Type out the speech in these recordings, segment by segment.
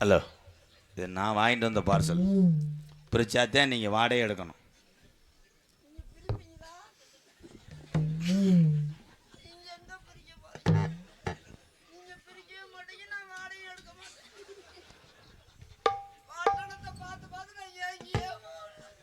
Hello இது நான் வாங்கிட்டு வந்த பார்சல் பிரிச்சாத்தான் நீங்கள் வாடகை எடுக்கணும். நீங்க எங்க பிரிக்க போறீங்க நீங்க பிரிக்கவே மாட்டீங்க நான் வாடகை எடுக்க மாட்டேன் பட்டணத்தை பார்த்து பார்த்து நான் ஏங்கியே போறேன்.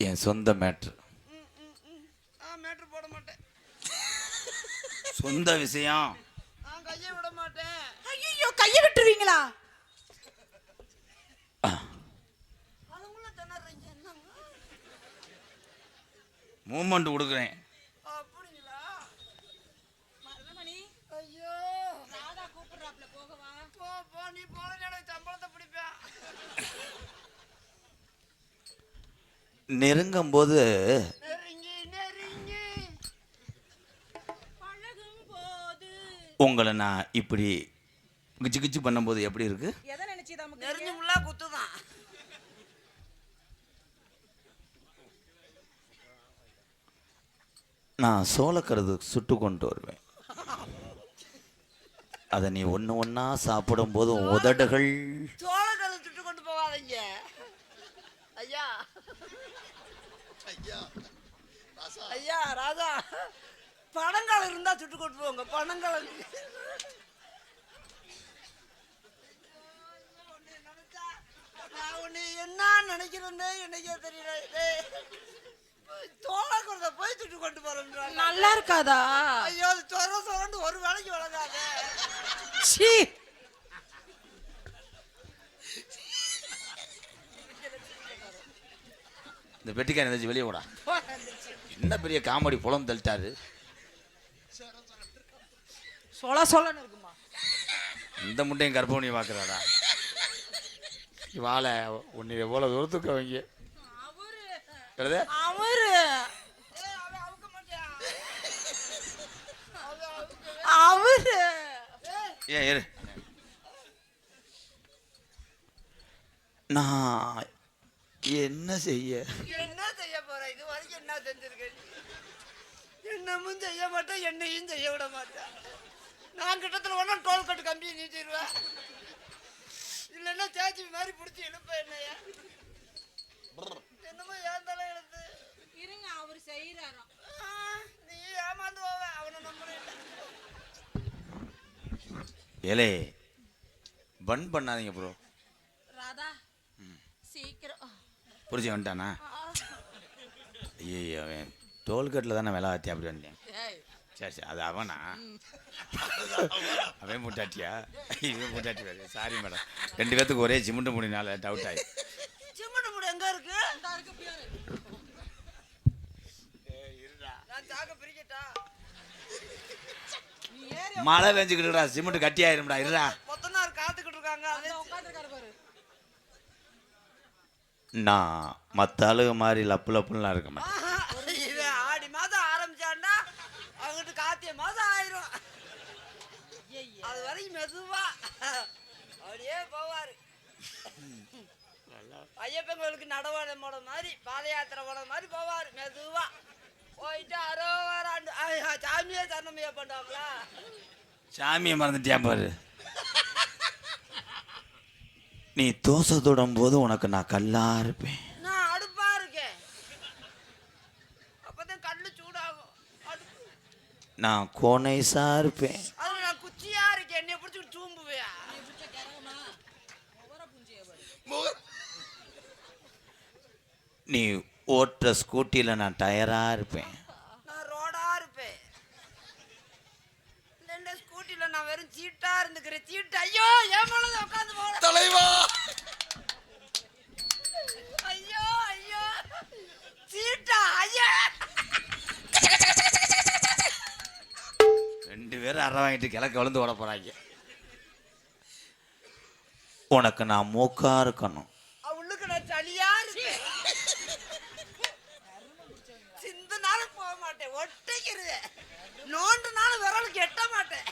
என் சொந்த மேட்ரு ம், ம், ம். நான் மேட்ரு போட மாட்டேன் சொந்த விஷயம் நான் கையை விட மாட்டேன் ஐயோ கையை விட்டுருவீங்களா அதுக்குள்ள திணறீங்க என்னங்க மூமெண்ட் கொடுக்குறேன் அப்படிங்களா மருதமணி ஐயோ ராதா கூப்பிடுறாப்ல போகவா போ போ நீ போன எனக்கு சம்பளத்தை பிடிப்பேன். நெருங்கும் போது உங்களை நான் இப்படி கிச்சு கிச்சு பண்ணும்போது எப்படி இருக்கு? எதை நினைச்சு குத்துதான். நான் சோளக்கருது சுட்டு கொண்டு வருவேன். அதை நீ ஒன்று ஒன்றா சாப்பிடும்போது உன் உதடுகள். சோளக்கதை சுட்டு கொண்டு போகாதீங்க. ஐயா. ஐயா ராஜா பணங்காலம் இருந்தா சுட்டு கொண்டு போங்க பணங்காலம் நான் உன்னை என்ன நினைக்கிறேன்னு எனக்கே தெரியல. டேய், தோழக்கிறத போய் சுட்டு கொண்டு போறேன் நல்லா இருக்காதா? ஐயோ அது சொர சொரண்டு ஒரு வேலைக்கு வழங்காத சீ இந்த பெட்டிக்காரன் எதாச்சும் வெளியே விடா என்ன பெரிய காமெடி புலம் தள்ளிட்டாரு. சொல சொல்லன்னு இருக்குமா? இந்த முட்டையும் கர்ப்பவனி பார்க்குறாடா. வாழை உன்னை எவ்வளோ தூரத்துக்கு அவங்க அவரு. அவரு. ஏன் இரு நான் என்ன செய்ய? என்ன செய்ய போற? இது வரைக்கும் என்ன செஞ்சிருக்க? நீ? என்னமும் செய்ய மாட்டேன் என்னையும் செய்ய விட மாட்டேன் நான் கிட்டத்தில் ஒன்றா டோல் கட்டு கம்பியை நீட்டிடுவேன் இல்லைன்னா சேச்சி மாதிரி பிடிச்சி இழுப்பேன் என்னைய. செய்யறாராம் ஆ, நீ ஏமாந்து போவ அவனை நம்புறேன். ஏலே பன் பண்ணாதீங்க ப்ரோ ராதா சீக்கிரம். புரிஞ்சு வந்துட்டானா? ஐயோ அவன் டோல்கேட்டில் தானே விலை ஆத்தி அப்படி வந்தேன் சரி சரி அது அவனா? அவன் முட்டாட்டியா? இவன் முட்டாட்டி வேறு. சாரி மேடம் ரெண்டு பேத்துக்கு ஒரே சிமெண்ட் முடினால டவுட் ஆகி சிம்மட்டு மூடு எங்க இருக்கு இந்தா இருக்கு பியாரு. நான் தாக்க பிரிக்கட்டா நீ ஏறி மழை பெஞ்சுக்கிட்டுடா சிமெண்ட் கட்டி ஆயிரும்டா இருடா. நான் மற்ற ஆளுக மாதிரி லப்பு லப்புலாம் இருக்க மாட்டேன். ஆடி மாதம் ஆரம்பிச்சான்னா அவங்கிட்ட காத்திய மாதம் ஆயிரும். அது வரைக்கும் மெதுவா. அப்படியே போவாரு. ஐயப்பன் கோயிலுக்கு நடவாடை போட மாதிரி பாத யாத்திரை போட மாதிரி போவார் மெதுவா. போயிட்டு அரோவராண்டு சாமியே சரணமையா பண்ணுவாங்களா? சாமியை மறந்துட்டியா பாரு. நீ தோசை தொடும் போது உனக்கு நான் கல்லா இருப்பேன். நான் அடுப்பா இருக்கேன். அப்பதான் கல்லு சூடாகும். நான் கோனைசா இருப்பேன். அது நான் குச்சியா இருக்கேன். என்னைய பிடிச்சிட்டு தூம்புவியா? நீ ஓட்டுற ஸ்கூட்டியில் நான் டயராக இருப்பேன். நான் ரோடா இருப்பேன். இல்ல ஸ்கூட்டில நான் வெறும் சீட்டா இருந்துக்கிறேன். சீட்டு ஐயோ ஏன் மேல உட்காந்து போற தலைவா! ஐயோ ஐயோ. சீட்டா ஐயா. ரெண்டு பேரும் அரை வாங்கிட்டு கிழக்கு வளர்ந்து ஓட போகிறாங்க உனக்கு நான் மூக்கா இருக்கணும். ஒட்டிக்கிறது நோண்டுனாலும் விரலுக்கு எட்ட மாட்டேன்.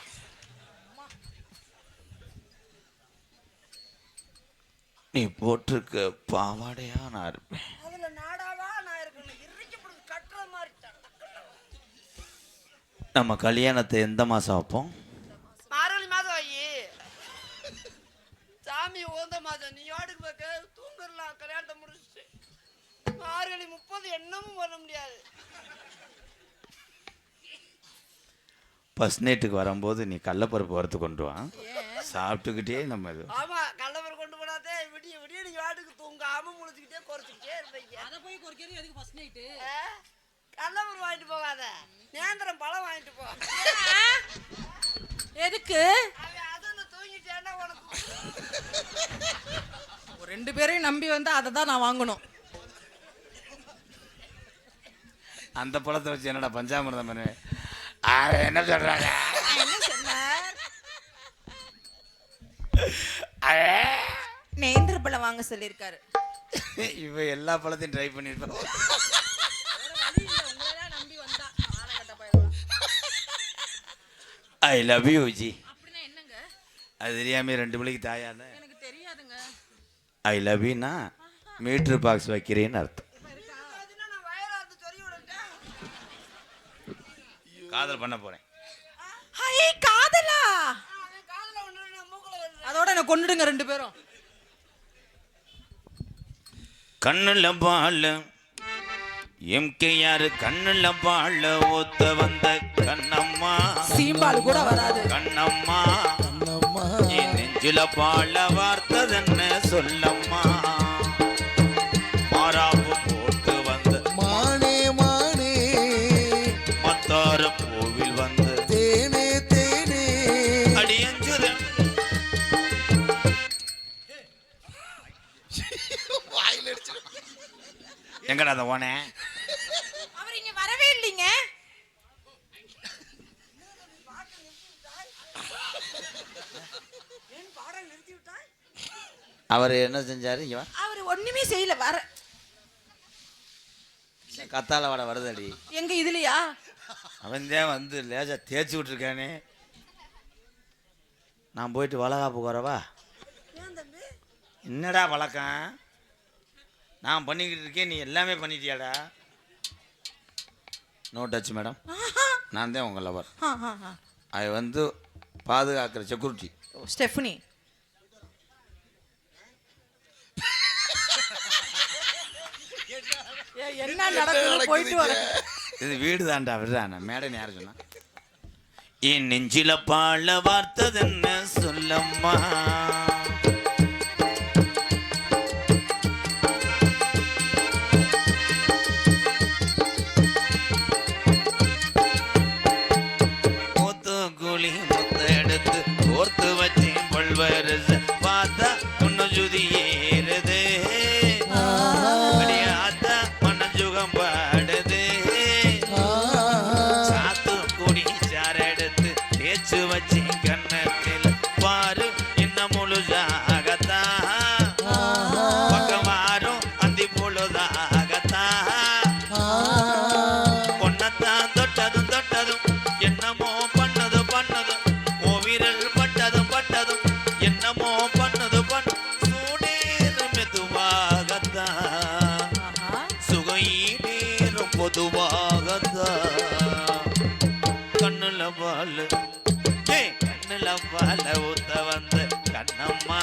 நீ போட்டிருக்க பாவாடையா நான் இருப்பேன். அதுல நாடாவா நான் இறுக்கப்படுது கட்டுற மாதிரி நம்ம கல்யாணத்தை எந்த மாதம் வைப்போம்? ஃபஸ்ட் நைட்டுக்கு வரும்போது நீ கடலப்பருப்பு வறுத்து கொண்டு வா. சாப்பிட்டுக்கிட்டே நம்ம இது. ஆமா கள்ளவர் கொண்டு போனாதே விடிய விடிய நீங்க வாட்டுக்கு தூங்காம முழிச்சுக்கிட்டே குறைச்சிக்கிட்டே இருப்பீங்க. அதை போய் குறைக்கிறது எதுக்கு ஃபர்ஸ்ட் நைட்டு கள்ளவர் வாங்கிட்டு போகாத. நேந்திரம் பழம் வாங்கிட்டு போ. எதுக்கு? ரெண்டு பேரையும் நம்பி வந்து அதை தான் நான் வாங்கணும். அந்த பழத்தை வச்சு என்னடா பஞ்சாமிரதம் பண்ணுவேன்? என்ன சொல்றாங்க? என்ன சொன்னார்? அவன் நேந்திர பழம் வாங்க சொல்லியிருக்காரு. இவ எல்லா பழத்தையும் ட்ரை பயிரலாம் ஐ லவ் யூ ஜி அது தெரியாம ரெண்டு மணிக்கு தாயாத எனக்கு தெரியாதுங்க. ஐ லவ் யூனா மீட்ரு பாக்ஸ் வைக்கிறேன்னு அர்த்தம். காதல் பண்ண போறேன். காதலா? அதோட என்ன கொண்டுடுங்க ரெண்டு பேரும். கண்ணுல பால் எம்கேஆர் கண்ணுல பால் ஊத்த வந்த கண்ணம்மா. சீம்பால் கூட வராது. கண்ணம்மா என் நெஞ்சில பால வார்த்ததென்ன சொல்லம்மா. அந்த ஓனே. அவர் இங்க வரவே இல்லைங்க. அவர் என்ன செஞ்சாரு? இங்க வா. அவர் ஒண்ணுமே செய்யல வர. கத்தால வட வருதடி. எங்க இதுலயா? அவன் தான் வந்து லேஜா தேய்ச்சி விட்டுருக்கானே. நான் போயிட்டு வளகாப்பு தம்பி? என்னடா வழக்கம்? நான் பண்ணிக்கிட்டு இருக்கேன் நீ எல்லாமே பண்ணிட்டியாடா? நோ டச் மேடம் நான் தான் உங்கள் லவர் அது வந்து பாதுகாக்கிற செக்யூரிட்டி ஸ்டெஃபனி. என்ன நடக்குது போயிட்டு வர. இது? வீடு தான்டா விடுறான். மேடை யார் சொன்னா? என் நெஞ்சில பாழ வார்த்ததென்ன சொல்லம்மா? கண்ணுல பால ஊத்த வந்த கண்ணம்மா.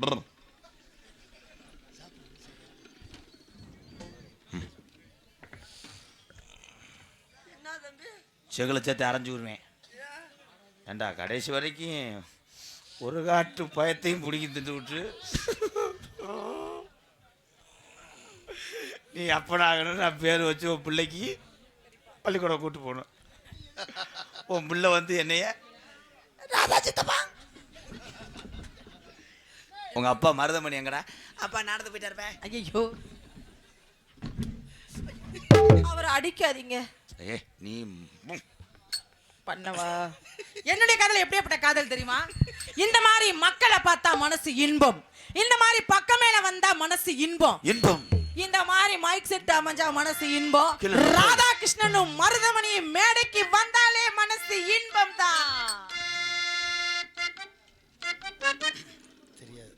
Hmm. செகுல சேர்த்து அரைஞ்சு விடுவேன். ஏண்டா கடைசி வரைக்கும் ஒரு காட்டு பயத்தையும் பிடிக்கி திட்டு விட்டு. நீ அப்பனாகணும் நான் பேர் வச்சு உன் பிள்ளைக்கு பள்ளிக்கூடம் கூப்பிட்டு போகணும். உன் பிள்ளை வந்து என்னைய ராதா சித்தப்பா உங்க அப்பா மருதமணி எங்கடா? அப்பா நடந்து போயிட்டா இருப்பேன் ஐயோ அவரை அடிக்காதீங்க. ஏ நீ ம். பண்ணவா? என்னுடைய காதல் எப்படியாப்பட்ட காதல் தெரியுமா? இந்த மாதிரி மக்களை பார்த்தா மனசு இன்பம். இந்த மாதிரி பக்கமேல வந்தா மனசு இன்பம். இன்பம். இந்த மாதிரி மைக் செட் அமைஞ்சா மனசு இன்பம். ராதாகிருஷ்ணனும் மருதமணியும் மேடைக்கு